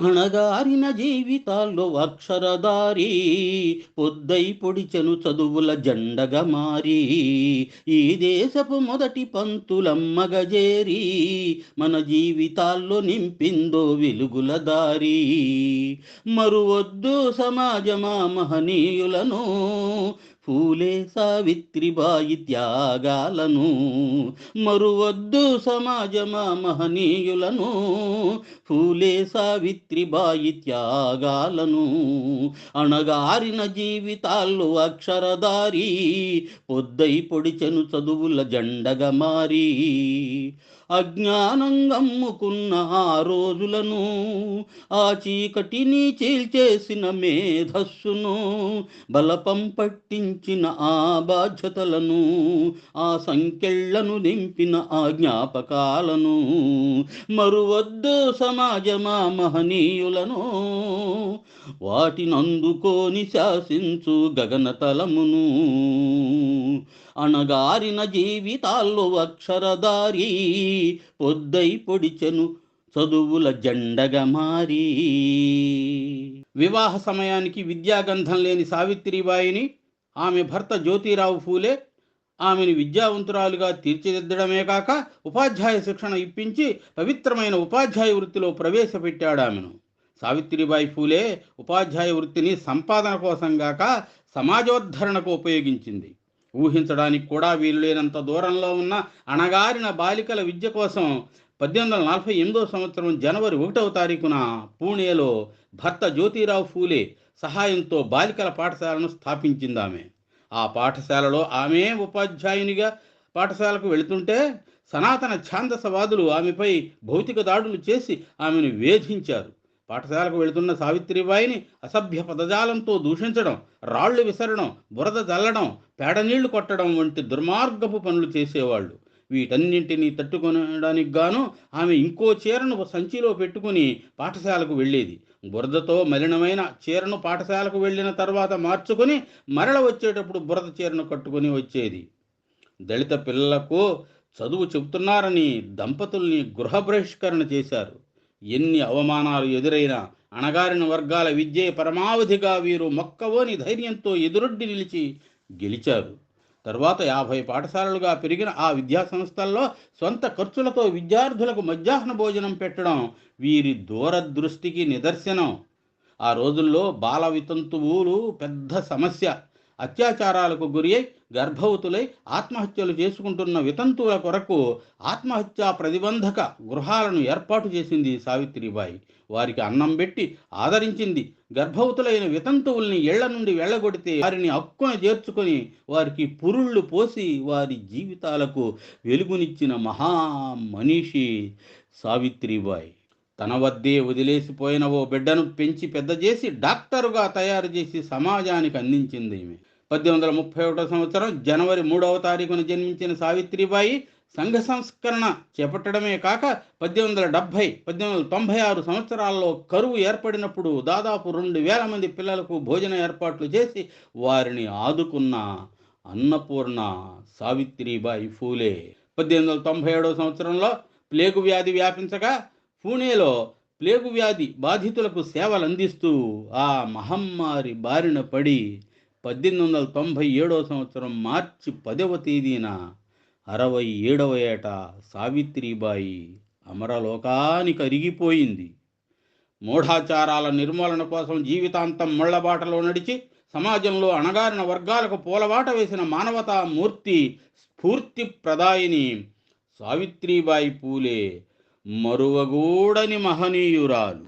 అణగారిన జీవితాల్లో అక్షరదారి పొద్దై పొడిచెను చదువుల జెండగా మారి ఈ దేశపు మొదటి పంతులమ్మగజేరి మన జీవితాల్లో నింపిందో వెలుగుల దారి. మరువొద్దు సమాజమా మహనీయులను పూలే సావిత్రిబాయి త్యాగాలను మరువద్దు సమాజమా మహనీయులను. పూలే సావిత్రిబాయి త్యాగాలను అణగారిన జీవితాల్లో అక్షరదారి పొద్దై పొడిచెను చదువుల జెండగా మారి. అజ్ఞానంగమ్ముకున్న ఆ రోజులను ఆ చీకటిని చీల్చేసిన మేధస్సును బలపం పట్టించిన ఆ బాధ్యతలను ఆ సంకెళ్ళను నింపిన ఆ జ్ఞాపకాలను మరువద్దు సమాజమా మహనీయులను. వాటినందుకోని శాసించు గగనతలమును. అణగారిన జీవితాల్లో అక్షరదారి పొద్దై పొడిచెను చదువుల జెండగా మారి. వివాహ సమయానికి విద్యాగంధం లేని సావిత్రిబాయిని ఆమె భర్త జ్యోతిరావు ఫూలే ఆమెను విద్యావంతురాలుగా తీర్చిదిద్దడమే కాక ఉపాధ్యాయ శిక్షణ ఇప్పించి పవిత్రమైన ఉపాధ్యాయ వృత్తిలో ప్రవేశపెట్టాడు ఆమెను. సావిత్రిబాయి ఫూలే ఉపాధ్యాయ వృత్తిని సంపాదన కోసం గాక సమాజోద్ధరణకు ఉపయోగించింది. ఊహించడానికి కూడా వీలు లేనంత దూరంలో ఉన్న అణగారిన బాలికల విద్య కోసం పద్దెనిమిది వందల నలభై ఎనిమిదో సంవత్సరం జనవరి ఒకటవ తారీఖున పూణేలో భర్త జ్యోతిరావు ఫూలే సహాయంతో బాలికల పాఠశాలను స్థాపించింది ఆమె ఆ పాఠశాలలో ఆమె ఉపాధ్యాయునిగా పాఠశాలకు వెళుతుంటే సనాతన ఛాందసవాదులు ఆమెపై భౌతిక దాడులు చేసి ఆమెను వేధించారు. పాఠశాలకు వెళుతున్న సావిత్రిబాయిని అసభ్య పదజాలంతో దూషించడం రాళ్ళు విసరడం బురద జల్లడం పేడనీళ్ళు కొట్టడం వంటి దుర్మార్గపు పనులు చేసేవాళ్ళు. వీటన్నింటినీ తట్టుకొనడానికి గాను ఆమె ఇంకో చీరను సంచిలో పెట్టుకుని పాఠశాలకు వెళ్ళేది. బురదతో మలినమైన చీరను పాఠశాలకు వెళ్ళిన తర్వాత మార్చుకొని మరల వచ్చేటప్పుడు బురద చీరను కట్టుకొని వచ్చేది. దళిత పిల్లలకు చదువు చెబుతున్నారని దంపతుల్ని గృహ బహిష్కరణ చేశారు. ఎన్ని అవమానాలు ఎదురైనా అణగారిన వర్గాల విద్యే పరమావధిగా వీరు మొక్కవోని ధైర్యంతో ఎదురొడ్డి నిలిచి గెలిచారు. తర్వాత యాభై పాఠశాలలుగా పెరిగిన ఆ విద్యా సంస్థల్లో సొంత ఖర్చులతో విద్యార్థులకు మధ్యాహ్న భోజనం పెట్టడం వీరి దూరదృష్టికి నిదర్శనం. ఆ రోజుల్లో బాల వితంతువులు పెద్ద సమస్య. అత్యాచారాలకు గురి అయి గర్భవతులై ఆత్మహత్యలు చేసుకుంటున్న వితంతువుల కొరకు ఆత్మహత్యా ప్రతిబంధక గృహాలను ఏర్పాటు చేసింది సావిత్రిబాయి. వారికి అన్నం పెట్టి ఆదరించింది. గర్భవతులైన వితంతువుల్ని ఇళ్ళ నుండి వెళ్ళగొడితే వారిని అక్కున చేర్చుకొని వారికి పురుళ్ళు పోసి వారి జీవితాలకు వెలుగునిచ్చిన మహా మనీషి సావిత్రిబాయి. తన వద్దే వదిలేసిపోయిన ఓ బిడ్డను పెంచి పెద్ద చేసి డాక్టరుగా తయారు చేసి సమాజానికి అందించింది ఈమె. పద్దెనిమిది వందల ముప్పై ఒకటో సంవత్సరం జనవరి మూడవ తారీఖున జన్మించిన సావిత్రిబాయి సంఘ సంస్కరణ చేపట్టడమే కాక పద్దెనిమిది వందల డెబ్భై పద్దెనిమిది వందల తొంభై ఆరు సంవత్సరాల్లో కరువు ఏర్పడినప్పుడు దాదాపు రెండు వేల మంది పిల్లలకు భోజన ఏర్పాట్లు చేసి వారిని ఆదుకున్న అన్నపూర్ణ సావిత్రిబాయి ఫూలే. పద్దెనిమిది వందల తొంభై ఏడవ సంవత్సరంలో ప్లేగు వ్యాధి వ్యాపించగా పూణేలో ప్లేగు వ్యాధి బాధితులకు సేవలు అందిస్తూ ఆ మహమ్మారి బారిన పడి పద్దెనిమిది వందల తొంభై ఏడవ సంవత్సరం మార్చి పదవ తేదీన అరవై ఏడవ ఏట సావిత్రిబాయి అమరలోకానికి అరిగిపోయింది. మూఢాచారాల నిర్మూలన కోసం జీవితాంతం ముళ్ళబాటలో నడిచి సమాజంలో అణగారిన వర్గాలకు పూలబాట వేసిన మానవతా మూర్తి స్ఫూర్తి ప్రదాయిని సావిత్రిబాయి పూలే ಮರುವಗೂಡನಿ ಮಹನೀಯುರಾಲು.